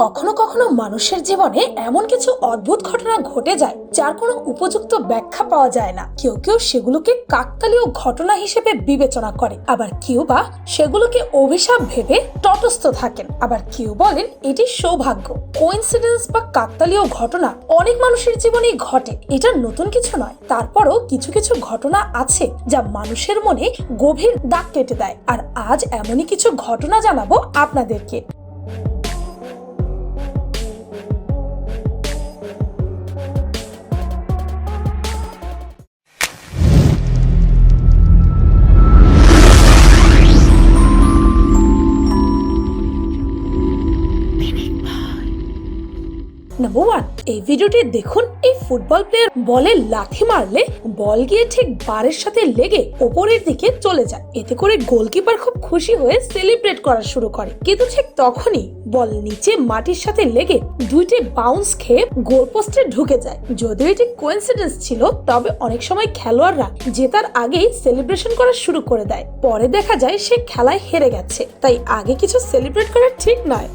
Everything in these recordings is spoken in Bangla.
কখনো কখনো মানুষের জীবনে এমন কিছু অদ্ভুত ঘটনা ঘটে যায়, যার কোনো উপযুক্ত ব্যাখ্যা পাওয়া যায় না। কেউ কেউ সেগুলোকে কাকতালীয় ঘটনা হিসেবে বিবেচনা করে, আবার কেউ বা সেগুলোকে অভিশাপ ভেবে তটস্থ থাকেন। আবার কেউ বলেন, এটি সৌভাগ্য। কোইন্সিডেন্স বা কাকতালীয় ঘটনা অনেক মানুষের জীবনেই ঘটে। এটা নতুন কিছু নয়। তারপরও কিছু কিছু ঘটনা আছে, যা মানুষের মনে গভীর দাগ কেটে দেয়। আর আজ এমনই কিছু ঘটনা জানাব আপনাদেরকে। নাম্বার ওয়ান এই ভিডিওটি দেখুন, এই ফুটবল প্লেয়ার বলে লাথি মারলে বল গিয়ে ঠিক বারের সাথে লেগে ওপরের দিকে চলে যায়। এতে করে গোলকিপার খুব খুশি হয়ে সেলিব্রেট করা শুরু করে। কিন্তু ঠিক তখনই বল নিচে মাটির সাথে লেগে দুইটি বাউন্স খেয়ে গোলপোস্টে ঢুকে যায়। যদিও এটি কোইন্সিডেন্স ছিল, তবে অনেক সময় খেলোয়াড়রা জেতার আগেই সেলিব্রেশন করা শুরু করে দেয়। পরে দেখা যায় সে খেলায় হেরে গেছে। তাই আগে কিছু সেলিব্রেট করা ঠিক নয়।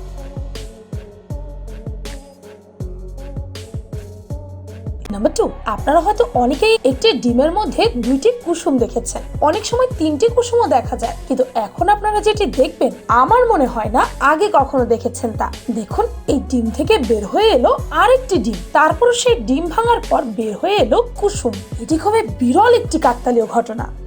নাম্বার টু আপনারা হয়তো অনেকেই একটি ডিমের মধ্যে দুইটি কুসুম দেখেছেন। অনেক সময় তিনটি কুসুমও দেখা যায়। কিন্তু এখন আপনারা যেটি দেখবেন, আমার মনে হয় না আগে কখনো দেখেছেন তা। দেখুন, এই ডিম থেকে বের হয়ে এলো আরেকটি ডিম। তারপর সেই ডিম ভাঙার পর বের হয়ে এলো কুসুম। এটি খুবই বিরল একটি কাকতালীয় ঘটনা।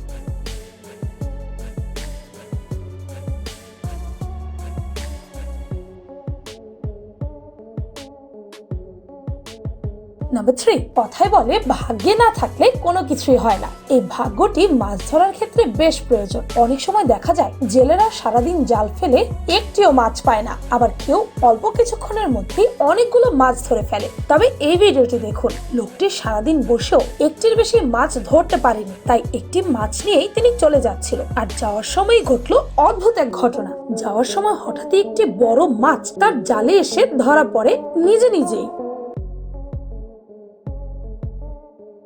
নাম্বার থ্রি কথায় বলে, ভাগ্যে না থাকলে কোনো কিছুই হয় না। এই ভাগ্যটি মাছ ধরার ক্ষেত্রে বেশ প্রয়োজন। অনেক সময় দেখা যায়, জেলেরা সারাদিন জাল ফেলে একটিও মাছ পায় না। আবার কেউ অল্প কিছুক্ষণের মধ্যেই অনেকগুলো মাছ ধরে ফেলে। তবে এই ভিডিওটি দেখুন। লোকটি সারাদিন বসেও একটির বেশি মাছ ধরতে পারেনি। তাই একটি মাছ নিয়েই তিনি চলে যাচ্ছিল। আর যাওয়ার সময় ঘটলো অদ্ভুত এক ঘটনা। যাওয়ার সময় হঠাৎই একটি বড় মাছ তার জালে এসে ধরা পড়ে নিজে নিজেই।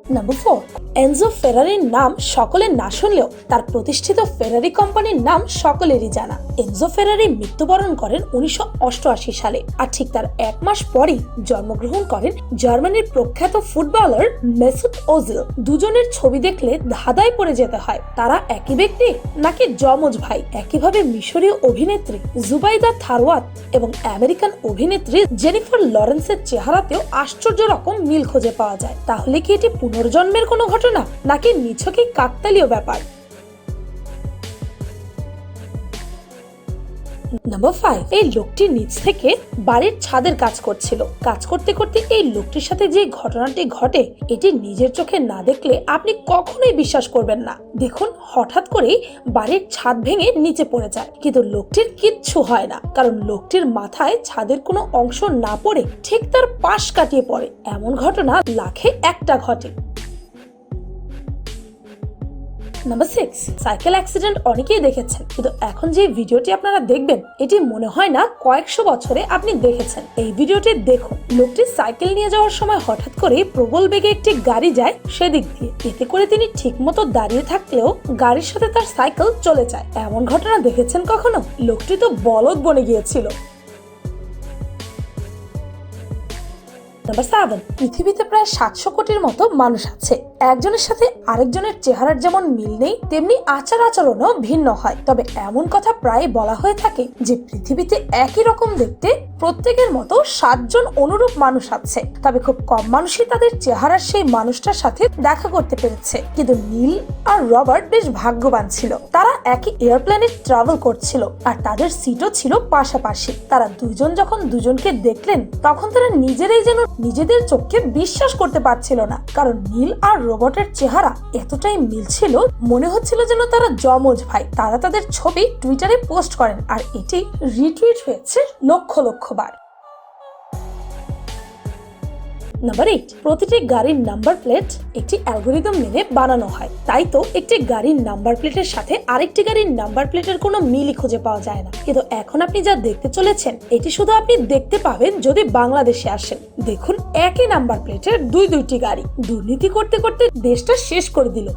নাম্বার ফোর এনজো ফেরারির নাম সকলের না শুনলেও তার প্রতিষ্ঠিত ফেরারি কোম্পানির নাম সকলেরই জানা। এনজো ফেরারি মৃত্যুবরণ করেন উনিশশো অষ্টআশি সালে আর ঠিক তার এক মাস পরেই জন্মগ্রহণ করেন জার্মানির প্রখ্যাত ফুটবলার মেসুট ওজিল দুজনের ছবি দেখলে ধাঁধায় পড়ে যেতে হয়। তারা একই ব্যক্তি নাকি যমজ ভাই? একইভাবে মিশরীয় অভিনেত্রী জুবাইদা থারওয়াত এবং আমেরিকান অভিনেত্রী জেনিফার লরেন্সের চেহারাতেও আশ্চর্য রকম মিল খুঁজে পাওয়া যায়। তাহলে কি এটি পুনর্জন্মের কোনো ঘটনা নাকি নিছকই কাকতালীয় ব্যাপার? নাম্বার ফাইভ এই লোকটি নিচ থেকে বাড়ির ছাদের কাজ করছিল। কাজ করতে করতে এই লোকটির সাথে যে ঘটনাটি ঘটে, এটি নিজের চোখে না দেখলে আপনি কখনোই বিশ্বাস করবেন না। দেখুন, হঠাৎ করেই বাড়ির ছাদ ভেঙে নিচে পড়ে যায়। কিন্তু লোকটির কিচ্ছু হয় না, কারণ লোকটির মাথায় ছাদের কোনো অংশ না পড়ে ঠিক তার পাশ কাটিয়ে পড়ে। এমন ঘটনা লাখে একটা ঘটে। নাম্বার সিক্স সাইকেল অ্যাক্সিডেন্ট অনেকেই দেখেছেন। কিন্তু এখন যে ভিডিওটি আপনারা দেখবেন, এটি মনে হয় না কয়েকশো বছরে আপনি দেখেছেন। এই ভিডিওটি দেখুন। লোকটি সাইকেল নিয়ে যাওয়ার সময় হঠাৎ করে প্রবল বেগে একটি গাড়ি যায় সেদিক দিয়ে। এতে করে তিনি ঠিকমতো দাঁড়িয়ে থাকলেও গাড়ির সাথে তার সাইকেল চলে যায়। এমন ঘটনা দেখেছেন কখনো? লোকটি তো বলদ বনে গিয়েছিল। নাম্বার সেভেন পৃথিবীতে প্রায় সাতশো কোটির মতো মানুষ আছে। একজনের সাথে আরেকজনের চেহারার যেমন মিল নেই, তেমনি আচার আচরণও ভিন্ন হয়। তবে এমন কথা প্রায় বলা হয়ে থাকে যে, পৃথিবীতে একই রকম দেখতে প্রত্যেকের মতো সাতজন অনুরূপ মানুষ আছে। তবে খুব কম মানুষই তাদের চেহারার সেই মানুষটার সাথে দেখা করতে পেরেছে। কিন্তু নীল আর রবার্ট বেশ ভাগ্যবান ছিল। তারা একই এয়ারপ্লেনে ট্রাভেল করছিল, আর তাদের সিটও ছিল পাশাপাশি। তারা দুজন যখন দুজনকে দেখলেন, তখন তারা নিজেরাই যেন নিজেদের চোখকে বিশ্বাস করতে পারছিল না। কারণ নীল আর রোবটের চেহারা এতটাই মিল ছিল, মনে হচ্ছিল যেন তারা জমজ ভাই। তারা তাদের ছবি টুইটারে পোস্ট করেন, আর এটি রিটুইট হয়েছে লক্ষ লক্ষ বার। নাম্বার এইট প্রতিটি গাড়ির নাম্বার প্লেট একটি অ্যালগোরিদম মেনে বানানো হয়। তাই তো একটি গাড়ির নাম্বার প্লেটের সাথে আরেকটি গাড়ির নাম্বার প্লেটের কোনো মিলই খুঁজে পাওয়া যায় না। কিন্তু এখন আপনি যা দেখতে চলেছেন, এটি শুধু আপনি দেখতে পাবেন যদি বাংলাদেশে আসেন। দেখুন, একই নাম্বার প্লেটের দুই দুইটি গাড়ি। দুর্নীতি করতে করতে দেশটা শেষ করে দিল।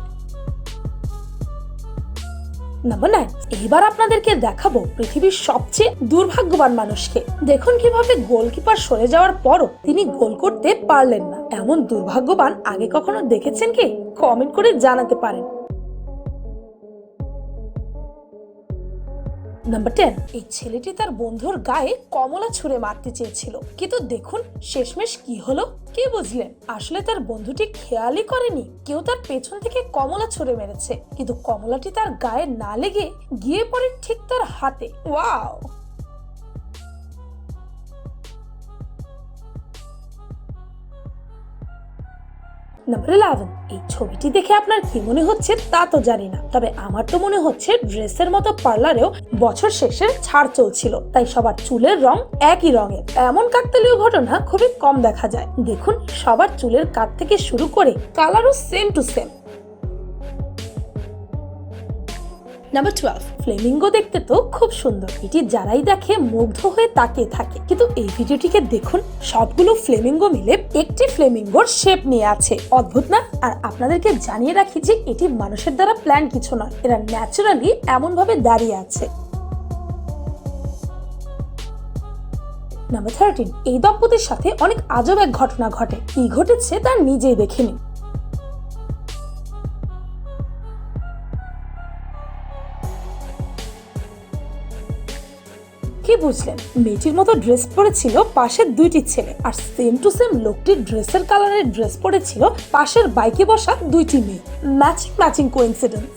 নাম্বার নাইন এবার আপনাদেরকে দেখাবো পৃথিবীর সবচেয়ে দুর্ভাগ্যবান মানুষকে। দেখুন কীভাবে গোলকিপার সরে যাওয়ার পরও তিনি গোল করতে পারলেন না। এমন দুর্ভাগ্যবান আগে কখনো দেখেছেন কি? কমেন্ট করে জানাতে পারেন। নাম্বার টেন এই ছেলেটি তার বন্ধুর গায়ে কমলা ছুঁড়ে মারতে চেয়েছিল। কিন্তু দেখুন শেষমেশ কি হলো, কে বুঝলেন? আসলে তার বন্ধুটি খেয়ালই করেনি, কেউ তার পেছন থেকে কমলা ছুঁড়ে মেরেছে। কিন্তু কমলাটি তার গায়ে না লেগে গিয়ে পড়ে ঠিক তার হাতে। ওয়াও! নাম্বার ইলেভেন এই ছবিটি দেখে আপনার কি মনে হচ্ছে তা তো জানি না। তবে আমার তো মনে হচ্ছে ড্রেসের মতো পার্লারেও বছর শেষে ছাড় চলছিল। তাই সবার চুলের রং একই রঙের। এমন কাকতালীয় ঘটনা খুবই কম দেখা যায়। দেখুন, সবার চুলের কাট থেকে শুরু করে কালারও same to same number twelve flamingo দেখতে তো খুব সুন্দর। এটি যারাই দেখে মুগ্ধ হয়ে তাকিয়ে থাকে। কিন্তু এই ভিডিওটিকে দেখুন, সবগুলো ফ্লেমিঙ্গো মিলে একটি ফ্লেমিঙ্গোর শেপ নিয়ে আছে। অদ্ভুত না? আর আপনাদেরকে জানিয়ে রাখি যে এটি মানুষের দ্বারা প্ল্যান কিছু নয়, এরা ন্যাচারালি এমন ভাবে দাঁড়িয়ে আছে। নাম্বার থার্টিন এই দম্পতির সাথে অনেক আজব এক ঘটনা ঘটে। কি ঘটেছে তা নিজেই দেখে নিন। কি বুঝলেন? মেয়েটির মতো ড্রেস পরেছিল পাশের দুইটি ছেলে আর সেম টু সেম লোকটির ড্রেসের কালারের ড্রেস পরেছিল পাশের বাইকে বসা দুইটি মেয়ে। Matching matching coincidence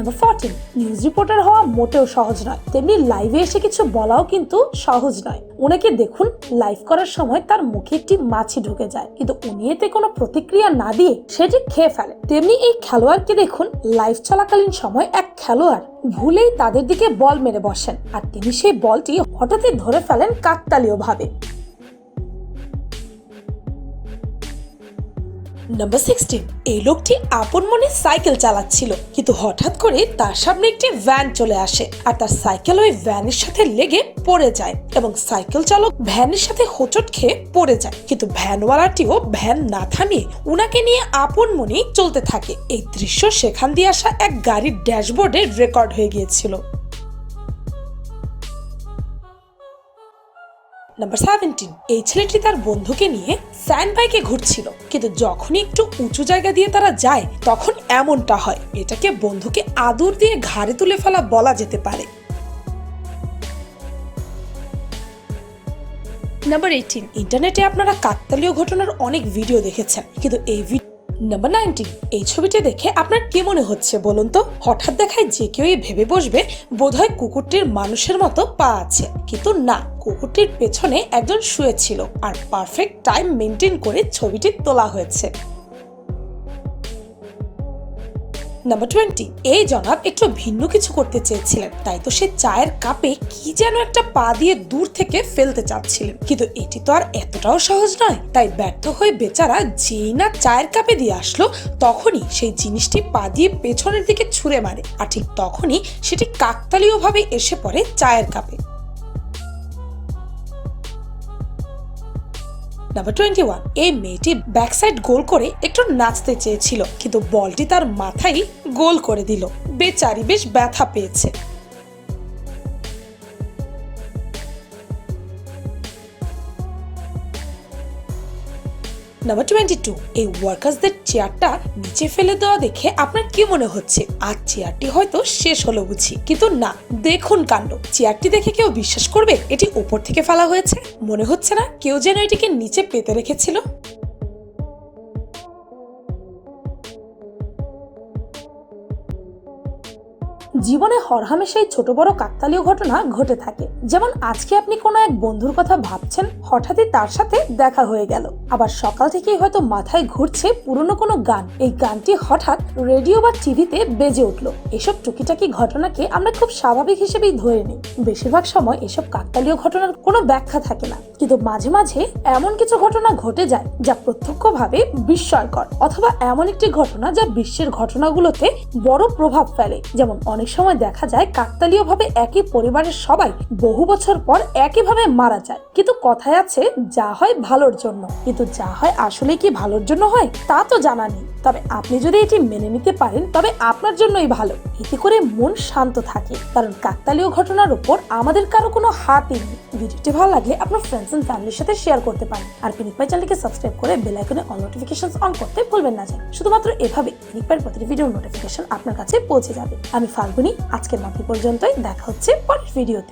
number fourteen news reporter হওয়া মোটেও সহজ নয়। তেমনি লাইভে এসে কিছু বলাও কিন্তু সহজ নয়। ওনাকে দেখুন লাইভ করার সময় তার মুখে একটি মাছি ঢুকে যায়। কিন্তু উনি এতে কোনো প্রতিক্রিয়া না দিয়ে সেটি খেয়ে ফেলে। তেমনি এই খেলোয়াড়কে দেখুন লাইভ চলাকালীন সময় এক খেলোয়াড় ভুলেই তাদের দিকে বল মেরে বসেন। আর তিনি সেই বলটি হঠাৎই ধরে ফেলেন কাকতালীয় ভাবে নাম্বার সিক্সটিন এই লোকটি আপন মনে সাইকেল চালাচ্ছিল, কিন্তু হঠাৎ করে তার সামনে একটি ভ্যান চলে আসে আর তার সাইকেল ওই ভ্যানের সাথে লেগে পড়ে যায় এবং সাইকেল চালক ভ্যানের সাথে হোঁচট খেয়ে পড়ে যায়। কিন্তু ভ্যানওয়ালাটিও ভ্যান না থামিয়ে উনাকে নিয়ে আপন মনেই চলতে থাকে। এই দৃশ্য সেখান দিয়ে আসা এক গাড়ির ড্যাশবোর্ডে রেকর্ড হয়ে গিয়েছিল। নাম্বার সেভেন্টিন এই ছেলেটি তার বন্ধুকে নিয়ে স্যান্ড বাইকে ঘুরছিল। কিন্তু যখনই একটু উঁচু জায়গা দিয়ে তারা যায়, তখন এমনটা হয়, এটাকে বন্ধুকে আদর দিয়ে ঘাড়ে তুলে ফেলা বলা যেতে পারে। নাম্বার এইটিন ইন্টারনেটে আপনারা কাকতালীয় ঘটনার অনেক ভিডিও দেখেছেন, কিন্তু এই ভিডিও নাম্বার নাইনটি এই ছবিটি দেখে আপনার কি মনে হচ্ছে বলুন তো? হঠাৎ দেখায় যে কেউ ভেবে বসবে, বোধহয় কুকুরটির মানুষের মতো পা আছে। কিন্তু না, কুকুরটির পেছনে একজন শুয়েছিল আর পারফেক্ট টাইম মেনটেন করে ছবিটি তোলা হয়েছে। নাম্বার টোয়েন্টি এই জনাব একটু ভিন্ন কিছু করতে চেয়েছিলেন। তাই তো সে চায়ের কাপে কি যেন একটা পা দিয়ে দূর থেকে ফেলতে চাচ্ছিলেন। কিন্তু এটি তো আর এতটাও সহজ নয়। তাই ব্যর্থ হয়ে বেচারা যেই না চায়ের কাপে দিয়ে আসলো, তখনই সেই জিনিসটি পা দিয়ে পেছনের দিকে ছুঁড়ে মারে। আর ঠিক তখনই সেটি কাকতালীয়ভাবে এসে পড়ে চায়ের কাপে। নাম্বার টোয়েন্টি ওয়ান এই মেয়েটি ব্যাকসাইড গোল করে একটু নাচতে চেয়েছিল, কিন্তু বলটি তার মাথায় গোল করে দিল। বেচারি বেশ ব্যথা পেয়েছে। নাম্বার টোয়েন্টি টু এই ওয়ার্কার্সদের চেয়ারটা নিচে ফেলে দেওয়া দেখে আপনার কি মনে হচ্ছে? আর চেয়ারটি হয়তো শেষ হলো বুঝি। কিন্তু না, দেখুন কাণ্ড। চেয়ারটি দেখে কেউ বিশ্বাস করবে? এটি উপর থেকে ফেলা হয়েছে? মনে হচ্ছে না কেউ যেন এটিকে নিচে পেতে রেখেছিল? জীবনে হরহামেশাই ছোট বড় কাকতালীয় ঘটনা ঘটে থাকে। যেমন আজকে আপনি কোনো এক বন্ধুর কথা ভাবছেন, হঠাৎই তার সাথে দেখা হয়ে গেল। আবার সকাল থেকেই হয়তো মাথায় ঘুরছে পুরনো কোনো গান। এই গানটি হঠাৎ রেডিও বা টিভিতে বেজে উঠল। এসব টুকিটাকি ঘটনাকে আমরা খুব স্বাভাবিক হিসেবেই ধরে নিই। বেশিরভাগ সময় এসব কাকতালীয় ঘটনার কোনো ব্যাখ্যা থাকে না। কিন্তু মাঝে মাঝে এমন কিছু ঘটনা ঘটে যায় যা প্রত্যক্ষভাবে বিস্ময়কর অথবা এমন একটি ঘটনা যা বিশ্বের ঘটনাগুলোতে বড় প্রভাব ফেলে। যেমন অনেক সময় দেখা যায় কাকতালীয় ভাবে একই পরিবারের সবাই বহু বছর পর একইভাবে মারা যায়। কিন্তু কথায় আছে, যা হয় ভালোর জন্য। কিন্তু যা হয় আসলে কি ভালোর জন্য হয়, তা তো জানা নেই। তবে আপনি যদি এটি মেনে নিতে পারেন, তবে আপনার জন্যই ভালো। এতে করে মন শান্ত থাকে। কারণ কাকতালীয় ঘটনার উপর আমাদের কারও কোনো হাতই নেই। ভিডিওটি ভালো লাগলে আপনার ফ্রেন্ডস এন্ড ফ্যামিলির সাথে শেয়ার করতে পারেন। আর পিনিক পাই চ্যানেলকে সাবস্ক্রাইব করে বেল আইকনে অল নোটিফিকেশন অন করতে ভুলবেন না যেন শুধুমাত্র এভাবে পিনিক পাইয়ের প্রতিটি ভিডিওর নোটিফিকেশন আপনার কাছে পৌঁছে যাবে। আমি ফাল্গুনি, আজকের মতো পর্যন্তই। দেখা হচ্ছে পরের ভিডিওতে